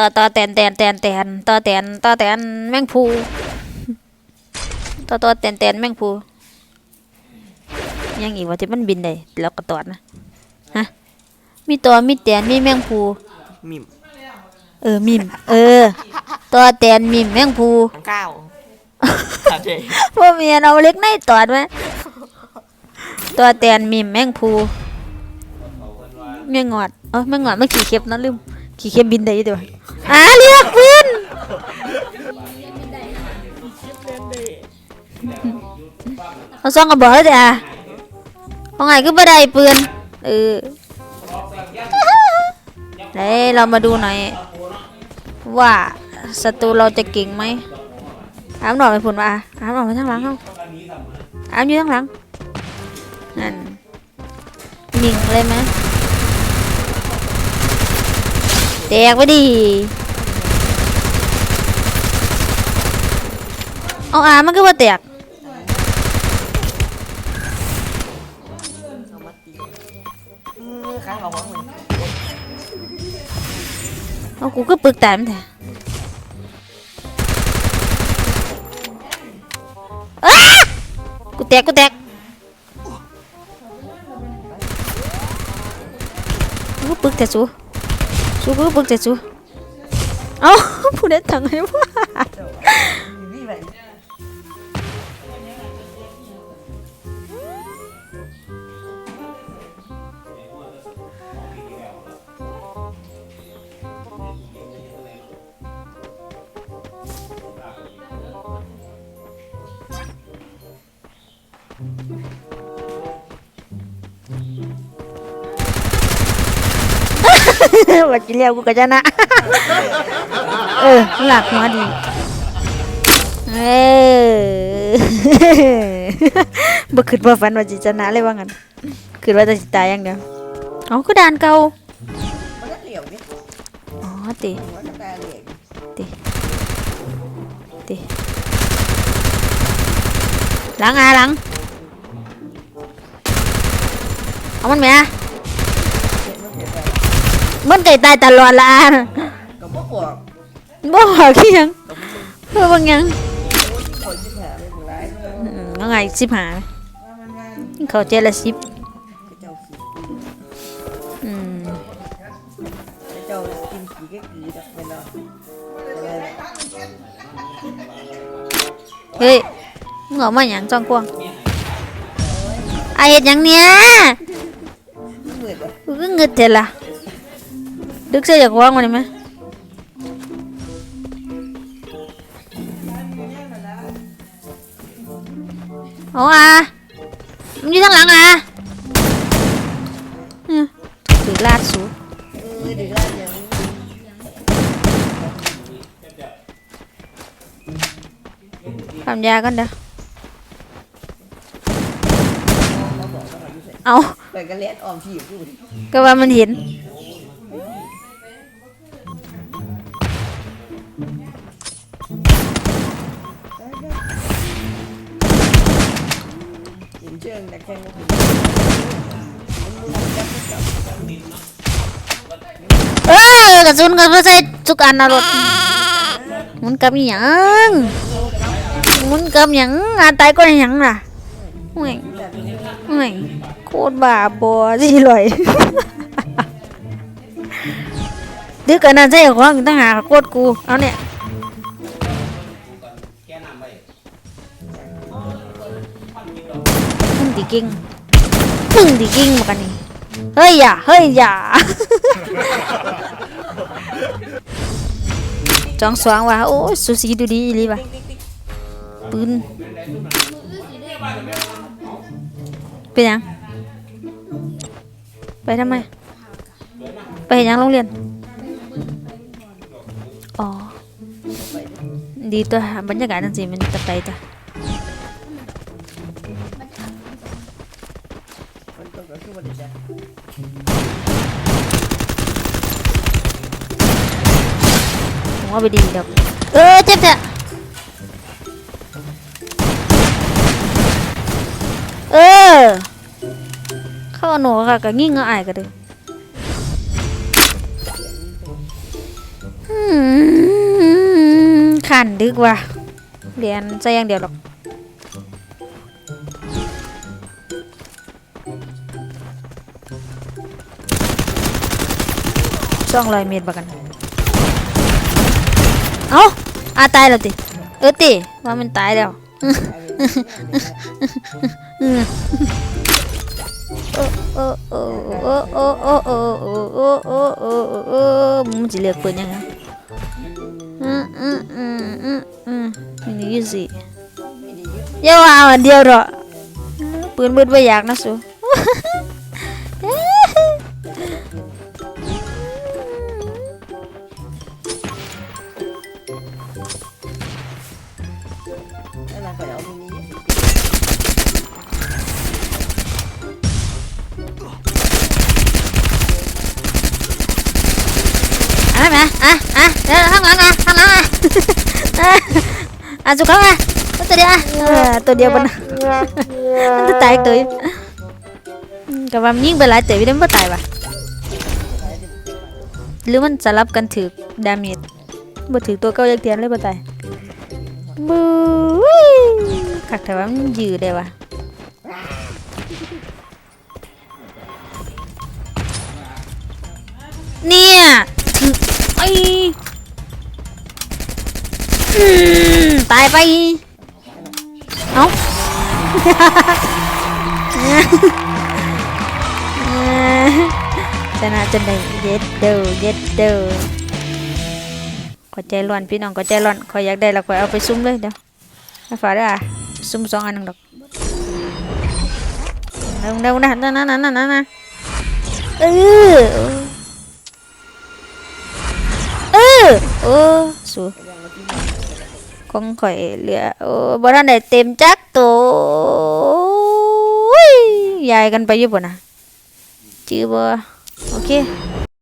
ต่อต่อแตนแตนแตนแตนต่อแตนต่อแตนแมงภูต่อต่อแตนแตนแมงภูยังอีกว่าที่มันบินได้แล้วก็ตอดนะฮะมีตัวมีแตนมีแมงภูมิมเออมิมเออตัวแตนมิมแมงภูทั้งเก้าโอเคพวกเมียเอาเล็กในตอดไหมตัวแตนมิมแมงภูแมงงอดเออแมงงอดมันขี่เข็บนะลืม ขี่เข็บบินได้ยู่ด้วยอ่าเรียกปืนเอาซ่องกระบอกเลยจ้ะว่าไงก็บ่ได้ปืนเออเฮ้ยเรามาดูหน่อย ว่าศัตรูเราจะเก่งไหมอามหน่อยไปผุนว่าอามหน่อยไปทางหลังเขาอามอยู่ทางหลังนั่นนิ่งเลยไหม แตกไปดิเอาอามันก็ว่าแตกเอากูก็ปึกแตายมันแท้อ้ากูแตกกูแตกกูปึกแต่สู สูกูปึกแต่สูเอ้าผู้ ว่าจิเลียวกูก็จะนะเออหลักมาดีเออบ่คิด มันก็เหลี่ยวนี่อ๋อติมันก็แปลเหลี่ยวติหลังอาหลังเอามันแหม่มันไก่ตายตลอดละอาก็บ่บอกบ่บอกขี้ยังเพื่อบางยังคนที่แผลไม่เป็นไรอืมเอาไงสิบหาเขาเจละสิบเจ้าขี้อืมเจ้ากินขี้ก็ขี้ดับไปแล้วเฮ้ยมึงออกมาหยังจ้องกวางไอเฮ็ดหยังเนี่ยเหมือนแบบกูก็เงึดเจล่ะ ดึกเสียจากวางมาได้ไหมเอาอะมั ข้างหลังอะเอลาดสูเออดีแล้งนี้ความยากันเด้อเขาบอกว่าเขาอยู่เสร็จเอาไปกันเออมที่อยู่พูดก็ว่ามันเห็นเห็นเชิงแต่แค่ว่าเออกระสุนก็บ่ใส่ทุกอันนะรถหมันกับยังหมันกับยังงานตายก็ยังล่ะโอ้ยโอ้ยโคตรบ้าบอสิลอยดึกอันนั้นใส่ของตั้งหาโคตรกูเอาเนี่ย มึงติกิ้งมึงติกิ้งมากันนี่เฮ้ยอย่าเฮ้ยอย่าจองสว่างว่ะโอ้ย ผมว่าไปดีเดอกเออเจ็บจ้ะเออ เข้าหนูค่ะก็งิ่งเอาอายก็เด้ออืมดึกว่ะเรียนใจอย่างเดียวหรอกสองร้อยเมตรบักัน เอ้าอาตายแล้วติเออติว่ามันตายแล้วมึงจะเรียกปืนยังไงอืมอืมอืมอืมอืมมันยี่สิเยาว์อันเดียวหรอปืนมืดไว้อยากนะสู อะมาอะอะเดี๋ยวข้างหลังอะข้างหลังอะอะอะสุดเข้ามาตัวเดียวอะเออตัวเดียวบนมันจะตายตัวกับว่ามันยิงไปหลายเต๋อไม่ได้มันบ่ตายว่ะหรือมันสลับกันถือดาเมจบ่ถือตัวเก่ายากเทียนเลยบ่ตายบู๊ยคักแต่ว่ามันยืดได้ว่ะเนี่ย ไอ้อืมตายไป เอ้าชนะจนได้เย็ดเด้อเย็ดเด้อขอใจร้อนพี่น้องขอใจร้อนขออยากได้ล้วขอเอาไปซุ่มเลยเดี๋ยวให้ฝากด้วยอะซุ่มสองอันหนึ่งดอกเร็วเร็วนะนั่นนั่นนั่นนั่นนะเออ อโอ้สูของข่อยเหลือโอ้บ่ทันได้เต็มจักตัวยายกันไปอยู่บ่นะจื้อบ่โอเค